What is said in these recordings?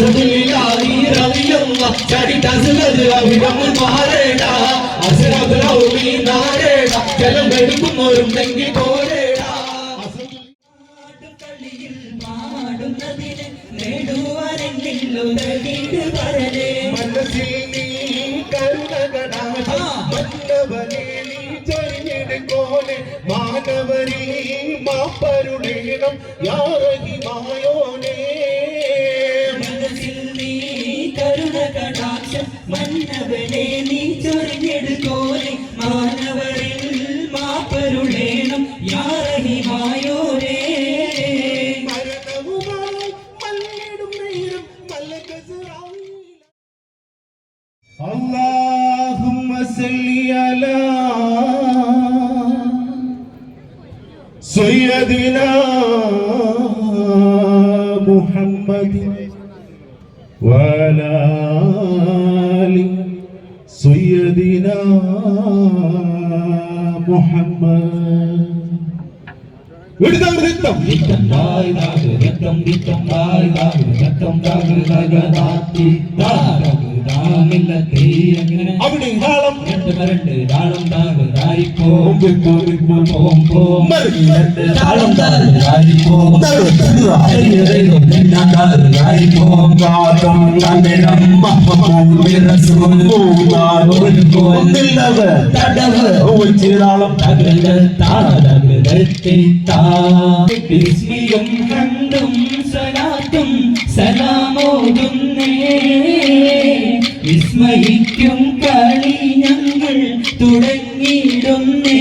അസദിലായി റളിയല്ല ചരിതസലത് അവിടം മാറേടാ അസറബലൗലി നാരേടാ ജലം എടുക്കുന്നവരുണ്ടെങ്കിൽ പോരേടാ മനസ്സിൽ നീ കരുണകടാശം മന്നവനെ നീ ചൊരിഞ്ഞെടുക്കോനെ മാനവരീ മാപ്പരുടേണം യാറഹിമായോനേ മന്നവനെ നീ ചൊരിഞ്ഞെടുക്കോലെ മാനവരിൽ മാപ്പരുളേണം യാറഹിമായോരേ മരണവുമായി മല്ലിടും നേരം മല്ലകസറായി اللهم صل على سيدنا محمد وعلى آل سيدنا محمد விடுதம் விடுதம் விடுதம் தாய் தாகு விடுதம் விடுதம் தாய் தாகு விடுதம் தாகு தாகதாத்தி தாரகு காலம் இல்ல தெய்யம் அப்படி காலம் எட்டு மரண்டு தாளம் தாகு தாரிப்போம். போம் போம் தாளம் தாகு தாரிப்போம். அறியதையும் பின்னாடாது தாரிப்போம். காலம் தமிழம் தாளம் സലാമോതുന്നേ. വിസ്മയിക്കും കളി ഞങ്ങൾ തുടങ്ങിയിടുന്നേ.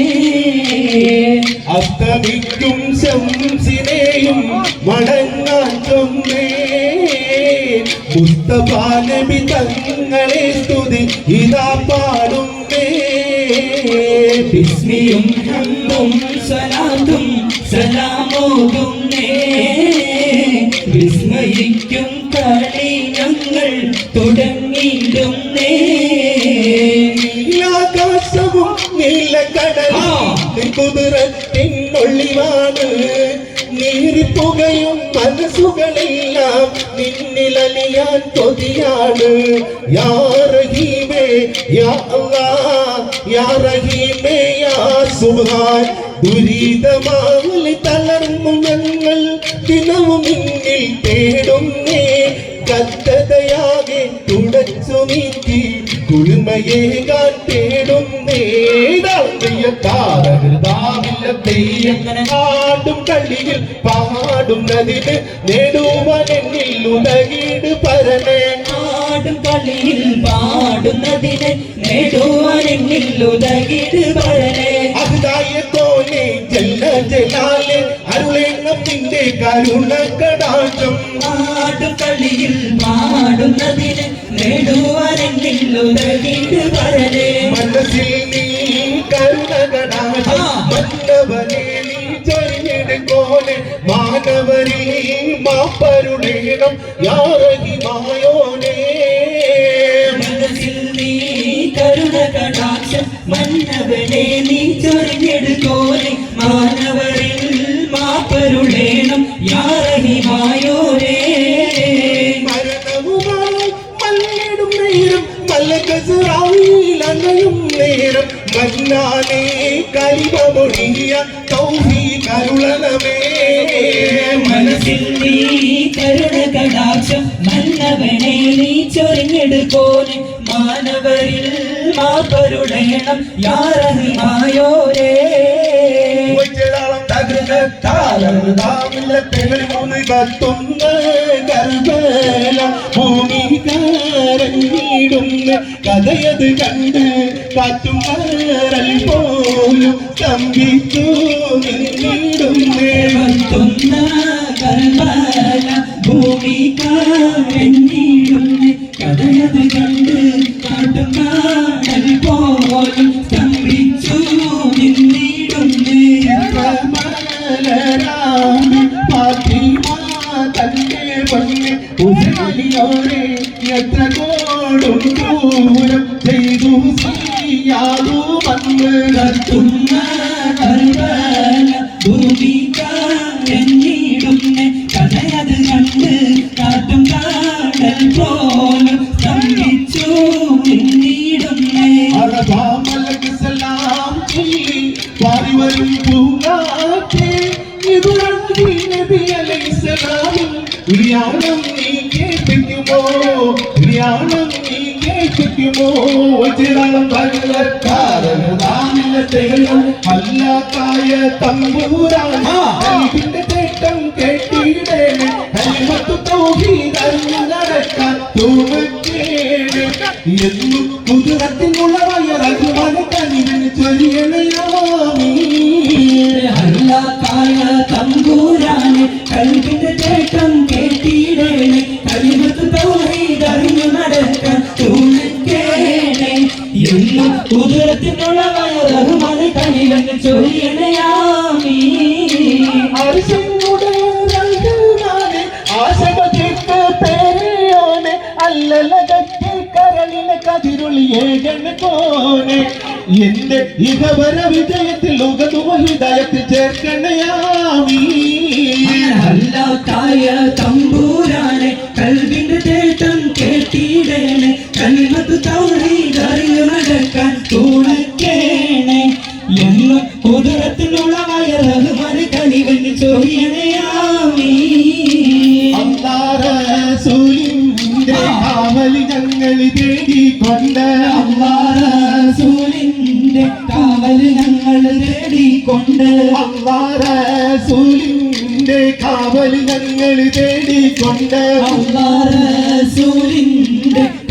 അസ്തമിക്കും ശംസിനെയും മടങ്ങാൻ ചൊന്നേ മുസ്തഫാനബി തങ്ങളെ സ്തുതി ഇതാ പാടുന്നേ. ബിസ്മിയും ഹംദും സലാത്തും സലാമോതുന്നേ വിസ്മയിക്കും കളി ഞങ്ങൾ തുടങ്ങിയിടുന്നേ നീലാകാശവും നീലക്കടലും കുതിരത്തിൻ ഒളിവാണ്. നീറിപ്പുകയും മനസ്സുകളെല്ലാം നിന്നിലലിയാൻ കൊതിയാണ്. യാ റഹീമേ യാ അല്ലാ യാ റഹീമേ യാ സുബ്ഹാൻ. ദുരിതമാവലി തളർന്നു ഞങ്ങൾ ദിനവും ഇങ്ങിൽ തേടുന്നേ. കത്തതയാകെ തുടച്ചു നീക്കി കുളിമയേകാൻ തേടുന്നേ. അങ്ങനെ പാടും കളിയിൽ പാടുന്നതിന് നേടുവാൻ എന്നിൽ ഉലകീട് പരനേ. ആടും കളിയിൽ പാടും നദിന് ഉതകിട് വരലേ അതായ കോനെ ജല്ല ജലാലെ അരുളെണ്ണം നിന്റെ കരുണ കടാക്ഷം. ആടും കളിയിൽ പാടുന്നതിന് വരലേ. മനസ്സിൽ നീ കരുണ കടാക്ഷം. മന്നവനെ നീ ചൊരിഞ്ഞെടുക്കോനെ മാനവരീ മാപ്പരുടേണം. യാറഹിമായോനേ മാപ്പരുളേണം യാറഹിമായോരേ മല്ലിടും നേരം നേരം. മന്നാനെ മനസ്സിൽ നീ കരുണ കടാക്ഷം മന്നവനെ നീ ചൊരിഞ്ഞെടുക്കോനെ. മാനവരിൽ മാപ്പരുടേണം യാറഹിമായോരേ കരഞ്ഞിടുന്ന കഥയത് കണ്ട് കാറ്റുമാരൽ പോലും സ്തംഭിച്ചു നിന്നിടുന്നേ. കഥയത് കണ്ട് കാട്ടും ശ്യാമലക്ക് സലാം ചൊല്ലി പാറി വരും പൂങ്കാറ്റേ. ഇത് നബി അലൈഹി സലാമിൽ ഉരിയാണം നീ കേൾപ്പിക്കുമോ? ഉരിയാണം നീ കേൾപ്പിക്കുമോ? ഒജിറാളം പകലക്കാരനുദാനിലെ തേളം അല്ലാത്തായ തമ്പൂരാണിന്റെ തേട്ടം കേട്ടിടേണേ ഹരിമത്തു തൗഹീദ് നടക്കാൻ തൂമക്കേട് എന്നും കുതിരത്തിനുള്ളവ കോനെ എന്റെ ഇഹവര വിജയത്തിൽ ലോകതുമഹിതയത്തിൽ ചേർക്കണയാമീ. അല്ലാത്തായ തമ്പൂരാനെ കൽവിന്റെ അന്താരസൂലിന്റെ കാവലി ഞങ്ങളി തേടിക്കൊണ്ട് അള്ളാറസൂലിന്റെ കാവലി ഞങ്ങൾ തേടിക്കൊണ്ട് അന്താരസൂലിന്റെ കാവലി ഞങ്ങൾ തേടിക്കൊണ്ട് അള്ളാറസൂലിന്റെ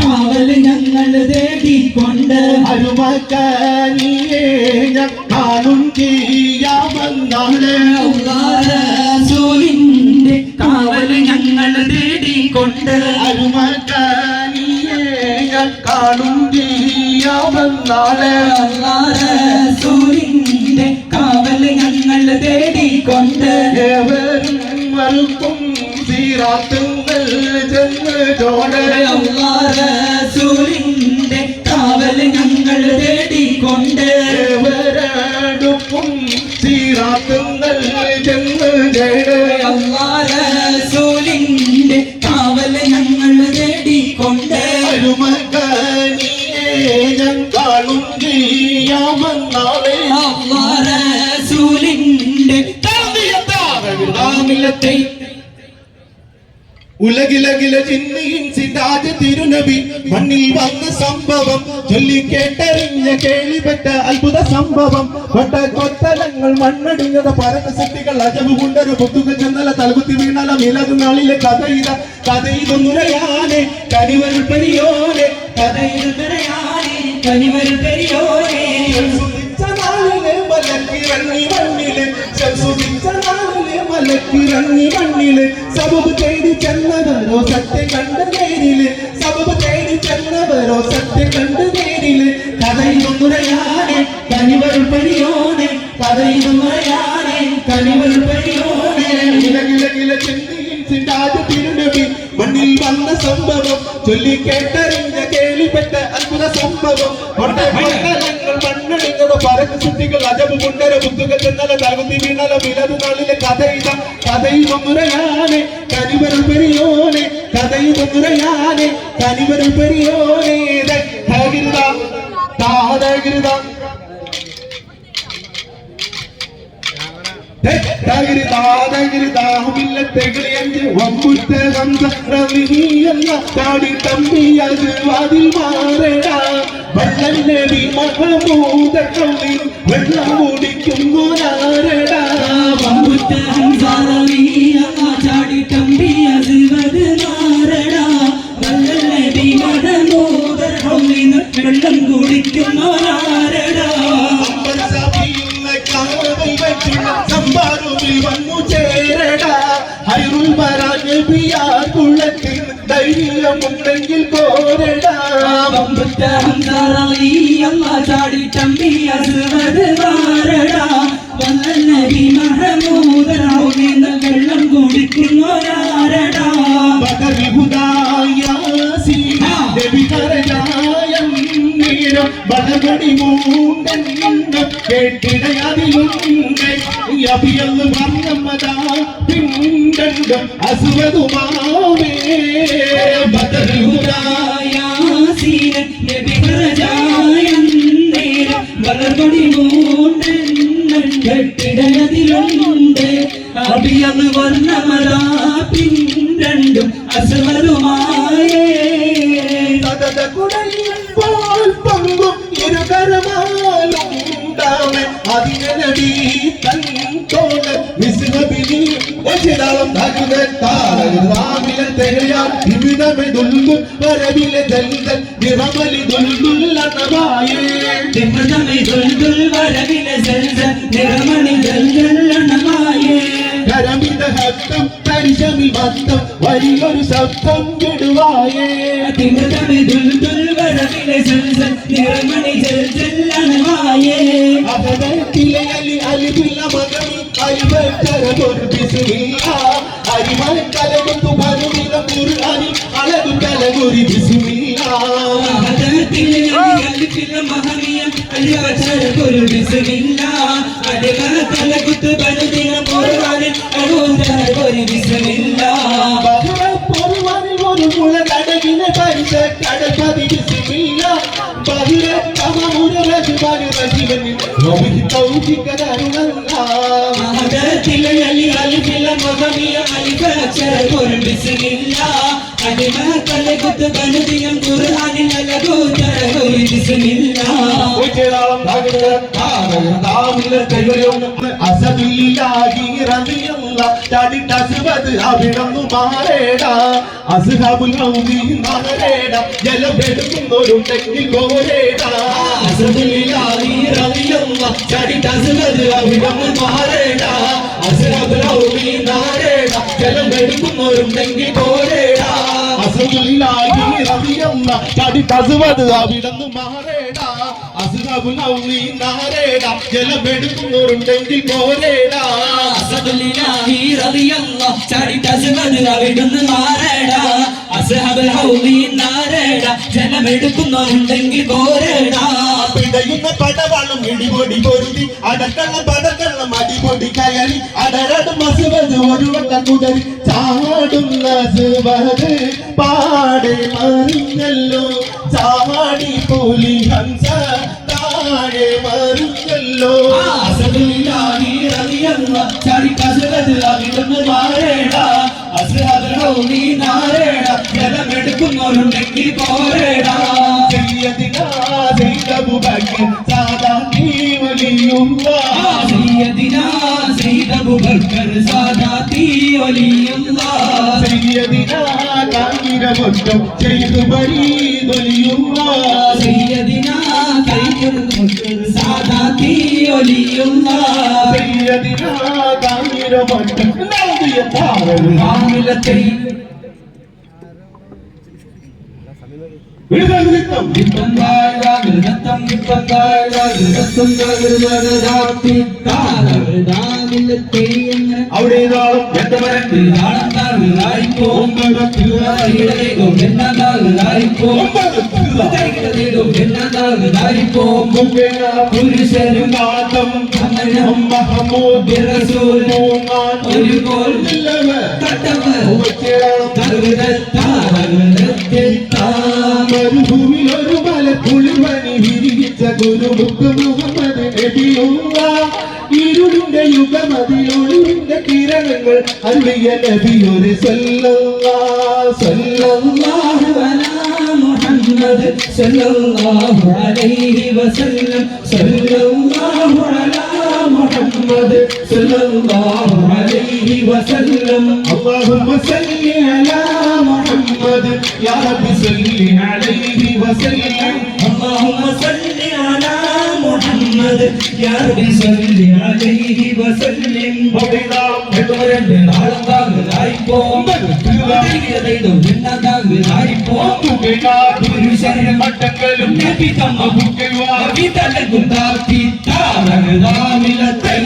കാവൽ ഞങ്ങൾ തേടിക്കൊണ്ട് അരുമക്കാനിയെ ചെയ്യാമെന്നാണ് സൂര്യന്റെ കാവൽ ഞങ്ങൾ തേടിക്കൊണ്ട് ഏവരും മറുക്കും ചെന്ന് ചോട. അള്ളാറസൂലിന്റെ കാവൽ ഞങ്ങൾ തേടിക്കൊണ്ട് മണ്ണിൽ വന്ന സംഭവം ചൊല്ലിക്കേട്ടറിഞ്ഞ കേളിപ്പെട്ട അത്ഭുത സംഭവം. കൊട്ട കൊത്തലങ്ങൾ മണ്ണടിഞ്ഞത് പരന്ന ശക്തികൾ അജബ് കൊണ്ടൊരു പൊത്തുക ചെന്നല തലകുത്തി വീണല മിലത് നാളിലെ കഥ ഇത. കഥ ഇതൊന്നുരയാനെ കനിവരുൾ പെരിയോനെ. കഥ നുരയാനെ കനിവരു പെരിയോനെ. മലക്കിറങ്ങി മണ്ണിൽ. ശംസുദിച്ച നാളിലെ മലക്കിറങ്ങി തേടി ചെന്നവരോ സത്യം കണ്ട നേരിൽ. ചെന്നവരോ സത്യം കണ്ട നേരിൽ പെരിയോനെ കഥയിലൊന്നുരയാനെ കനിവരു പെരിയോനെ ഇലകിലകില ചിന്തയും സിന്താജ് തിരുനബി മണ്ണിൽ വന്ന സംഭവം ചൊല്ലി കേട്ടറിഞ്ഞ കേളിപ്പെട്ട അത്ഭുത സംഭവം. മണ്ണടിഞ്ഞത് പരക്ക് ശുദ്ധികൾ അജബ് കൊണ്ടര ബുദ്ധുകൾ ചെന്നല തലകുത്തി വീണല വിലത് നാളിലെ കഥയിത കഥയിലൊന്നുരയാനെ കനിവരുൾ പെരിയോനെ കഥയിലൊന്നുരയാനെ കനിവരുൾ പെരിയോനെ തകരുത താതകരുത. താടി തമ്പി അത് വാതിൽ മാറടാ. വള്ളൽ നബി മഹമൂദ കള്ളി വെള്ളം കുടിക്കുന്നു നാരടാ ചാടി തമ്പി അസുവത് കുടിക്കുന്നവരാരടാ കേട്ടിടയതിലുണ്ട് അഭിയെന്ന് പറഞ്ഞമ്മതാ പിണ്ടണ്ടും അസുഖതുമാവേ ബദലുരാ കെട്ടിടതിലുണ്ട് അഭിയത് വർണമതാ പിൻ രണ്ടും അസുമരുമായേ സതത കുടലിൽ പോൽ വലിയൊരു ശബ്ദം വിടുവായേ. തിമൃതമി ദുൽദുൽ വരവിലെ സൽസൽ നിറമണി ദൽദല്ലണമായേ അകലത്തിലെ അലി അലിപില്ല മകനി അരിവക്കരമൊരു ബിസിമില്ല അരിമൽ കലകൊണ്ടു പരുവിന കുറുകാനി അളകു കലകുരി ബിസിമില്ല ಮೂರು ಮೂಲ ಕಡಗಿನ ಪರಿಸ ಕಡಪದಿ ಬಿಸಿಮಿಲ್ಲ ಬಹುರ ತಮ ಮೂರ ರಜುಮಾನ ರಜಿವನಿ ಒಬಿಹಿ ತೌಜಿಕದ ಅರುಣಲ್ಲ ಮಹದರ ತಿಲಯಲ್ಲಿ ಅಲಿಬಿಲ್ಲ ಮಗಮಿಯ ಅಲಿಬ ಅಕ್ಷರ ಕೊರು ಬಿಸಿಮಿಲ್ಲ ಅಲಿಮ ಕಲೆ ಗುದ್ದು ಬನುದಿಯಂ ಕುರ್ಹ രജീവനിൽ റോബിഹി തൗഫിക്കരുണല്ല മഹദത്തിലെ അലി അലികലിലെ മഹനീയം അലിവചരകൊരു ബിസ്മില്ല അലിവ കലകുത്ത് ബനുദിന ഖുർആനിൽ അലൂതരകൊരു ബിസ്മില്ല ഉച്ചരാം ഭഗവത് താമിലെ തെയ്യം അസബില്ലാഹി റളിയല്ല ചാടിട്ട അസ്വദ് അവിടന്നു മാറേടാ. അസ്ഹാബുൽ മൗദി മാറേടാ. ജലമെടുക്കുന്നൊരുണ്ടെങ്കിൽ കോരേടാ അസദില്ലാഹി റളിയല്ലാഹ് ചടിതസ്വദ് അവിടം മാറേടാ അസ്റബുലൗമി നാരേടാ ജലം എടുക്കുന്നവരുണ്ടെങ്കിൽ പോരേടാ. അസബില്ലാഹി റളിയല്ല ചടി തസുവത് അവിടന്നു മാറേടാ. അസ്ഹാബുൽ മൗദി മാറേടാ ജലമെടുക്കുന്നൊരുണ്ടെങ്കിൽ കോരേടാ അസദില്ലാഹി റളിയല്ലാഹ്. ചടിതസ്വദ് അവിടം മാറേടാ. അസ്ഹബുൽ ഹൗലി നാരേടാ ജലമെടുക്കുന്നവരുണ്ടെങ്കിൽ പോരേടാ. പിടയുന്ന പടവാളും ഇടിപൊടി പൊരുതി. അടക്കള്ള പടക്കള്ളം അടിപൊടി കയറി. അടരട് മസുവത് ഒരു വട്ടം കുതറി. ചാടുന്ന സുവത് പാടെ മറിഞ്ഞല്ലോ. ചാടി പോലി ഹംസ താഴെ മറിഞ്ഞല്ലോ. മാറേടാ. അസ്ഹബുൽ നീ നാരേടാ ജലമെടുക്കുന്നവരുണ്ടെങ്കിൽ പോരേടാ. سيدنا سيد أبو بكر ساداتي ولي الله سيدنا سيد أبو بكر ساداتي ولي الله سيدنا كامير مكتب شيخ بريد ولي الله سيدنا كامير مكتب ساداتي ولي الله سيدنا كامير مكتب نوضي طارق عاملتين കൈകളേകോ എന്നാതാകുതായിപ്പോ പുരുഷരും നാദം കമലം മഹമൂദ് റസൂൽ മൂന്നാൻ ഒരു പോൽ തട്ടവർ മരുഭൂമിൽ ഒരു മരുഭൂമിലൊരു മലപ്പുളിമണി വിരിച്ച ഗുരുമുക്ക് മുഹമ്മദ് നബിയുള്ള ഇരുളിന്റെ യുഗമതിയൊളിവിന്റെ കിരണങ്ങൾ അരുളിയ നബിയൊരു സല്ലല്ലാ സല്ലല്ലാഹു അലാ മുഹമ്മദ് സല്ലല്ലാഹു അലൈഹി വസല്ലം സല്ലല്ലാഹു അലാ മുഹമ്മദ് സല്ലല്ലാഹു അലൈഹി വസല്ലം അല്ലാഹുമ്മ സല്ലി محمد يا رب صل عليه وسلم اللهم صل على محمد يا رب صل عليه وسلم படைதாம் பெற்றோரென்று நாளந்தாக விதாய்ப்போம் திருவதைதம் என்னதாக விதாய்ப்போம் புகையா புருஷன் மட்டங்களும் நபி தம்ம புகைவா நபி தலை குந்தாக்கி தாரகுதாமிலத்தை